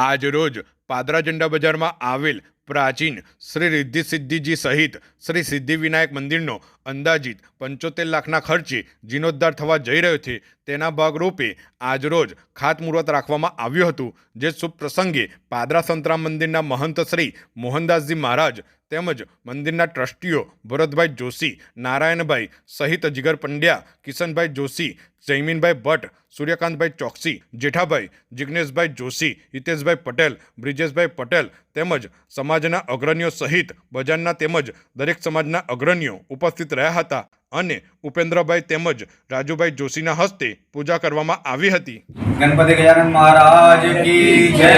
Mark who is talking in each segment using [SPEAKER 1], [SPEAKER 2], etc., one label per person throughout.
[SPEAKER 1] あじゅるじゅ પાદરા ઝંડા બજારમાં આવેલ પ્રાચીન શ્રી રિદ્ધિ સિદ્ધિજી સહિત શ્રી સિદ્ધિ વિનાયક મંદિરનો અંદાજિત પંચોતેર લાખના ખર્ચે જીર્ણોદ્ધાર થવા જઈ રહ્યો છે. તેના ભાગરૂપે આજરોજ ખાતમુહૂર્ત રાખવામાં આવ્યું હતું, જે શુભ પ્રસંગે પાદરા સંતરામ મંદિરના મહંત શ્રી મોહનદાસજી મહારાજ તેમજ મંદિરના ટ્રસ્ટીઓ ભરતભાઈ જોશી, નારાયણભાઈ સહિત જીગર પંડ્યા, કિશનભાઈ જોશી જયમીનભાઈ ભટ્ટ, સૂર્યકાંતભાઈ ચોકસી, જેઠાભાઈ જિગ્નેશભાઈ જોશી, હિતેશભાઈ પટેલ બ્રિજેશભાઈ પટેલ તેમજ સમાજના અગ્રણીઓ સહિત બજારના તેમજ દરેક સમાજના અગ્રણીઓ ઉપસ્થિત રહ્યા હતા અને ઉપેન્દ્રભાઈ તેમજ રાજુભાઈ જોશીના હસ્તે પૂજા કરવામાં આવી હતી.
[SPEAKER 2] ગણપતિ ગજાનંદ મહારાજ કી જય.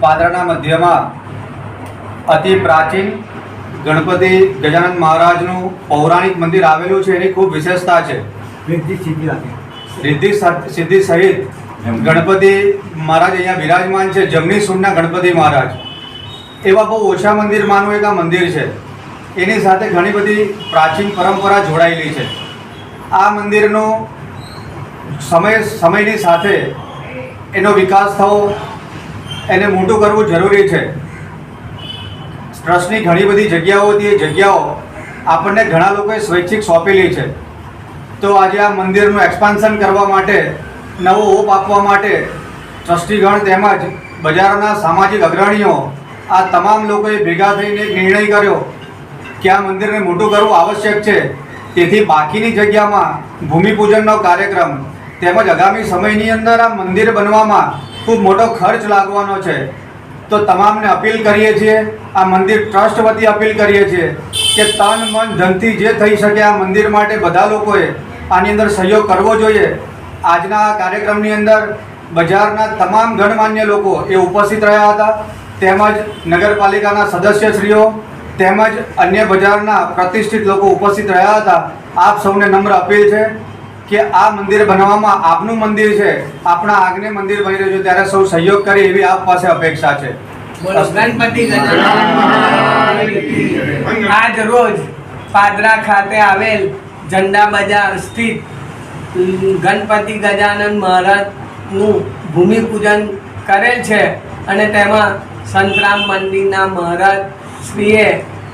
[SPEAKER 2] પાદરાના મધ્યમાં અતિ પ્રાચીન ગણપતિ ગજાનંદ મહારાજનું પૌરાણિક મંદિર આવેલું છે એની ખૂબ વિશેષતા છે.
[SPEAKER 3] સિદ્ધિ
[SPEAKER 2] સહિત ગણપતિ મહારાજ અહીંયા બિરાજમાન છે જમની સુરના ગણપતિ મહારાજ. એવા બહુ ઓછા મંદિરમાંનું એક આ મંદિર છે. એની સાથે ઘણી બધી પ્રાચીન પરંપરા જોડાયેલી છે. આ મંદિરનો સમય, સમયની સાથે એનો વિકાસ થવો, એને મોટું કરવું જરૂરી છે. ટ્રસ્ટની ઘણી બધી જગ્યાઓ હતી, એ જગ્યાઓ આપણને ઘણા લોકોએ સ્વૈચ્છિક સોંપેલી છે. તો આજે આ મંદિરનું એક્સપાન્શન કરવા માટે નવો ઓપ આપવા માટે ટ્રસ્ટીગણ તેમજ બજારના સામાજિક અગ્રણીઓ, આ તમામ લોકોએ ભેગા થઈને નિર્ણય કર્યો કે આ મંદિરને મોટું કરવું આવશ્યક છે. તેથી બાકીની જગ્યામાં ભૂમિપૂજનનો કાર્યક્રમ તેમજ આગામી સમયની અંદર આ મંદિર બનવામાં ખૂબ મોટો ખર્ચ લાગવાનો છે. તો તમામને અપીલ કરીએ છીએ, આ મંદિર ટ્રસ્ટ વતી અપીલ કરીએ છીએ કે તન મન ધનથી જે થઈ શકે આ મંદિર માટે બધા લોકોએ આની અંદર સહયોગ કરવો જોઈએ. આજના કાર્યક્રમની અંદર બજારના તમામ ગણમાન્ય લોકો એ ઉપસ્થિત રહ્યા હતા. તેમજ નગરપાલિકાના સદસ્યશ્રીઓ તેમજ અન્ય બજારના પ્રતિષ્ઠિત લોકો ઉપસ્થિત રહ્યા હતા. આપ સૌને નમ્ર અપીલ છે કે આ મંદિર બનાવવામાં આપનું મંદિર છે આપણા આગને મંદિર બની રહ્યું છે ત્યારે સૌ સહયોગ કરે એવી આપ પાસે અપેક્ષા છે.
[SPEAKER 4] આજ રોજ પાદરા ખાતે આવેલ ઝંડા બજાર સ્થિત ગણપતિ ગજાનંદ મહારાજનું ભૂમિપૂજન કરેલ છે અને તેમાં સંતરામ મંદિરના મહારાજ શ્રીએ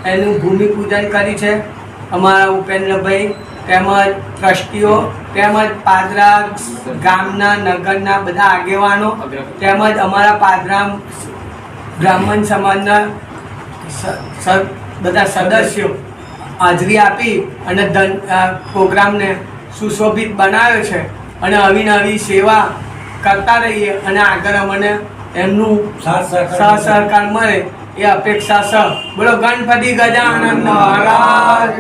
[SPEAKER 4] એનું ભૂમિપૂજન કરી છે. અમારા ઉપેન્દ્રભાઈ તેમજ ટ્રસ્ટીઓ તેમજ પાદરા ગામના, નગરના બધા આગેવાનો તેમજ અમારા પાદરા બ્રાહ્મણ સમાજના બધા સદસ્યો હાજરી આપી અને ધન પ્રોગ્રામને સુશોભિત બનાવ્યો છે અને આવી નવી સેવા કરતા રહીએ અને આગળ અમને એમનું
[SPEAKER 3] સહ સહકાર
[SPEAKER 4] મળે. એ અપેક્ષા સહ. બોલો ગણપતિ ગજાનંદ મહારાજ